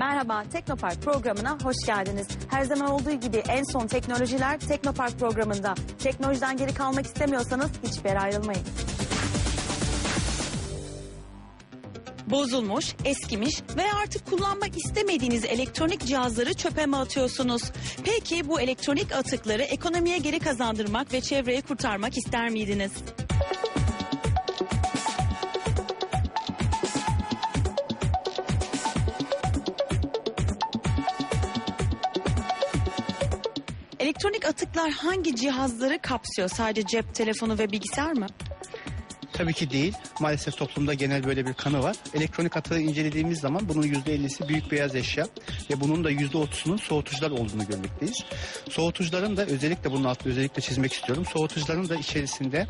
Merhaba, Teknopark programına hoş geldiniz. Her zaman olduğu gibi en son teknolojiler Teknopark programında. Teknolojiden geri kalmak istemiyorsanız hiçbir yere ayrılmayın. Bozulmuş, eskimiş veya artık kullanmak istemediğiniz elektronik cihazları çöpe mi atıyorsunuz? Peki bu elektronik atıkları ekonomiye geri kazandırmak ve çevreyi kurtarmak ister miydiniz? Elektronik atıklar hangi cihazları kapsıyor? Sadece cep telefonu ve bilgisayar mı? Tabii ki değil. Maalesef toplumda genel böyle bir kanı var. Elektronik atığı incelediğimiz zaman bunun %50'si büyük beyaz eşya ve bunun da %30'unun soğutucular olduğunu görmekteyiz. Soğutucuların da özellikle bunun altını özellikle çizmek istiyorum. Soğutucuların da içerisinde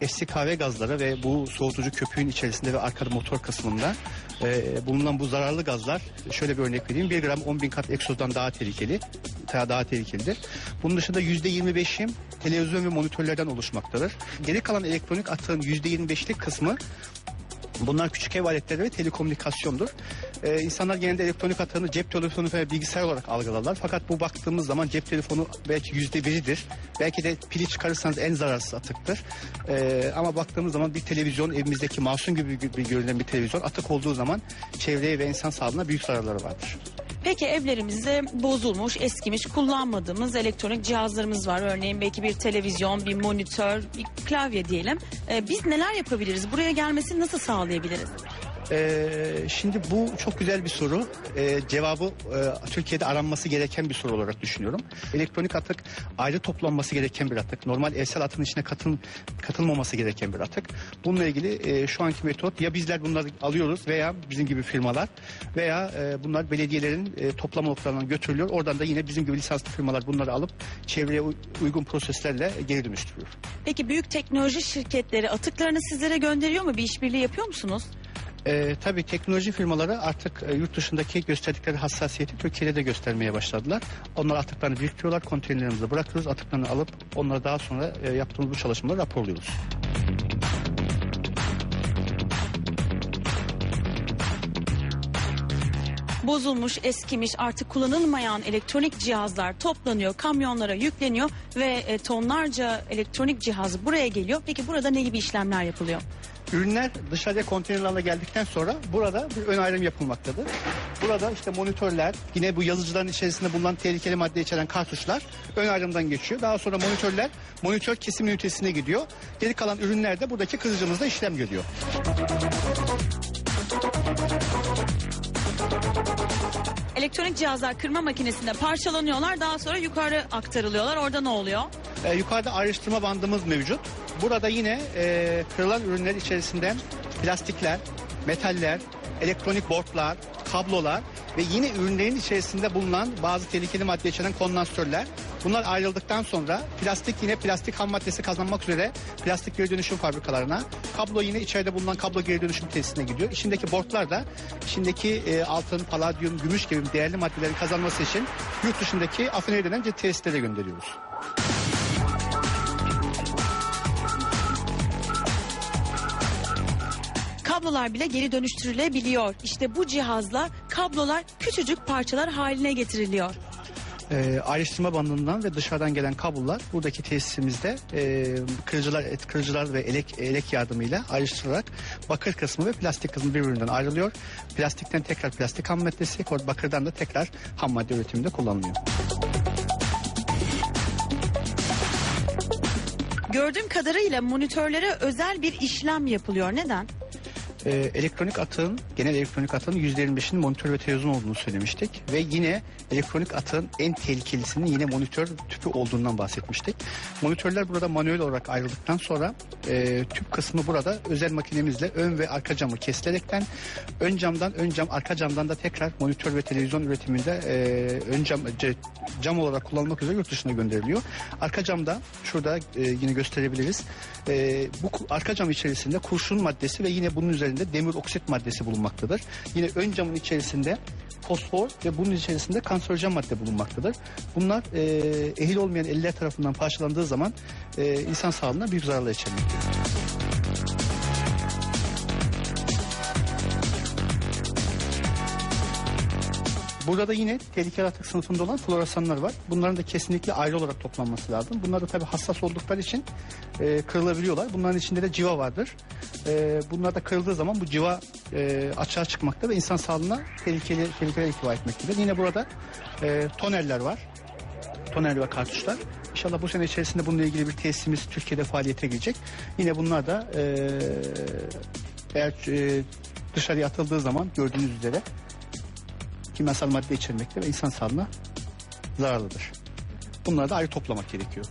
eski kahve gazları ve bu soğutucu köpüğün içerisinde ve arkada motor kısmında e, bulunan bu zararlı gazlar şöyle bir örnek vereyim. 1 gram 10 bin kat egzozdan daha tehlikeli. Daha, daha tehlikelidir. Bunun dışında %25'im televizyon ve monitörlerden oluşmaktadır. Geri kalan elektronik atığın %25'lik kısmı Bunlar küçük ev aletleri ve telekomünikasyondur. Ee, insanlar genelde elektronik atığını cep telefonu ve bilgisayar olarak algılarlar. Fakat bu baktığımız zaman cep telefonu belki yüzde biridir. Belki de pili çıkarırsanız en zararsız atıktır. Ee, ama baktığımız zaman bir televizyon evimizdeki masum gibi bir görünen bir televizyon atık olduğu zaman çevreye ve insan sağlığına büyük zararları vardır. Peki evlerimizde bozulmuş, eskimiş, kullanmadığımız elektronik cihazlarımız var. Örneğin belki bir televizyon, bir monitör, bir klavye diyelim. Ee, biz neler yapabiliriz? Buraya gelmesini nasıl sağlayabiliriz? Ee, şimdi bu çok güzel bir soru. Ee, cevabı e, Türkiye'de aranması gereken bir soru olarak düşünüyorum. Elektronik atık ayrı toplanması gereken bir atık. Normal evsel atığın içine katıl, katılmaması gereken bir atık. Bununla ilgili e, şu anki metot ya bizler bunları alıyoruz veya bizim gibi firmalar veya e, bunlar belediyelerin e, toplama noktalarına götürülüyor. Oradan da yine bizim gibi lisanslı firmalar bunları alıp çevreye uy- uygun proseslerle geri dönüştürüyor. Peki büyük teknoloji şirketleri atıklarını sizlere gönderiyor mu? Bir işbirliği yapıyor musunuz? Ee, tabii teknoloji firmaları artık e, yurt dışındaki gösterdikleri hassasiyeti Türkiye'de de göstermeye başladılar. Onlar atıklarını biriktiriyorlar, konteynerlerimize bırakıyoruz. Atıklarını alıp onları daha sonra e, yaptığımız bu çalışmaları raporluyoruz. Bozulmuş, eskimiş, artık kullanılmayan elektronik cihazlar toplanıyor, kamyonlara yükleniyor ve e, tonlarca elektronik cihaz buraya geliyor. Peki burada ne gibi işlemler yapılıyor? Ürünler dışarıya konteynerlerle geldikten sonra burada bir ön ayrım yapılmaktadır. Burada işte monitörler, yine bu yazıcıların içerisinde bulunan tehlikeli madde içeren kartuşlar ön ayrımdan geçiyor. Daha sonra monitörler monitör kesim ünitesine gidiyor. Geri kalan ürünler de buradaki kızıcımızda işlem görüyor. Elektronik cihazlar kırma makinesinde parçalanıyorlar, daha sonra yukarı aktarılıyorlar. Orada ne oluyor? Ee, yukarıda ayrıştırma bandımız mevcut. Burada yine e, kırılan ürünler içerisinde plastikler, metaller, elektronik boardlar, kablolar ve yine ürünlerin içerisinde bulunan bazı tehlikeli madde içeren kondansatörler. Bunlar ayrıldıktan sonra plastik yine plastik ham maddesi kazanmak üzere plastik geri dönüşüm fabrikalarına, kablo yine içeride bulunan kablo geri dönüşüm tesisine gidiyor. İçindeki boardlar da içindeki e, altın, paladyum, gümüş gibi değerli maddelerin kazanması için yurt dışındaki afine denen tesislere gönderiyoruz. Kablolar bile geri dönüştürülebiliyor. İşte bu cihazla kablolar küçücük parçalar haline getiriliyor. E, ayrıştırma bandından ve dışarıdan gelen kablolar buradaki tesisimizde e, kırıcılar, et kırıcılar ve elek, elek yardımıyla ayrıştırılarak bakır kısmı ve plastik kısmı birbirinden ayrılıyor. Plastikten tekrar plastik ham maddesi, bakırdan da tekrar ham madde üretiminde kullanılıyor. Gördüğüm kadarıyla monitörlere özel bir işlem yapılıyor. Neden? E, elektronik atığın genel elektronik atığın %25'inin monitör ve televizyon olduğunu söylemiştik ve yine elektronik atığın en tehlikelisinin yine monitör tüpü olduğundan bahsetmiştik. Monitörler burada manuel olarak ayrıldıktan sonra e, tüp kısmı burada özel makinemizle ön ve arka camı kesilerekten ön camdan ön cam arka camdan da tekrar monitör ve televizyon üretiminde e, ön cam cam olarak kullanılmak üzere yurt dışına gönderiliyor. Arka camda şurada e, yine gösterebiliriz. E, bu arka cam içerisinde kurşun maddesi ve yine bunun üzerinde demir oksit maddesi bulunmaktadır. Yine ön camın içerisinde fosfor ve bunun içerisinde kanserojen madde bulunmaktadır. Bunlar e, ehil olmayan eller tarafından parçalandığı zaman e, insan sağlığına büyük zararlar içermektedir. Burada da yine tehlikeli atık sınıfında olan floresanlar var. Bunların da kesinlikle ayrı olarak toplanması lazım. Bunlar da tabii hassas oldukları için e, kırılabiliyorlar. Bunların içinde de civa vardır. E, bunlar da kırıldığı zaman bu civa e, açığa çıkmakta ve insan sağlığına tehlikeli tehlikeli ihtiva etmektedir. Yine burada e, toneller var. Tonel ve kartuşlar. İnşallah bu sene içerisinde bununla ilgili bir tesisimiz Türkiye'de faaliyete girecek. Yine bunlar da e, eğer e, dışarıya atıldığı zaman gördüğünüz üzere kimyasal madde içermekte ve insan sağlığına zararlıdır. Bunları da ayrı toplamak gerekiyor.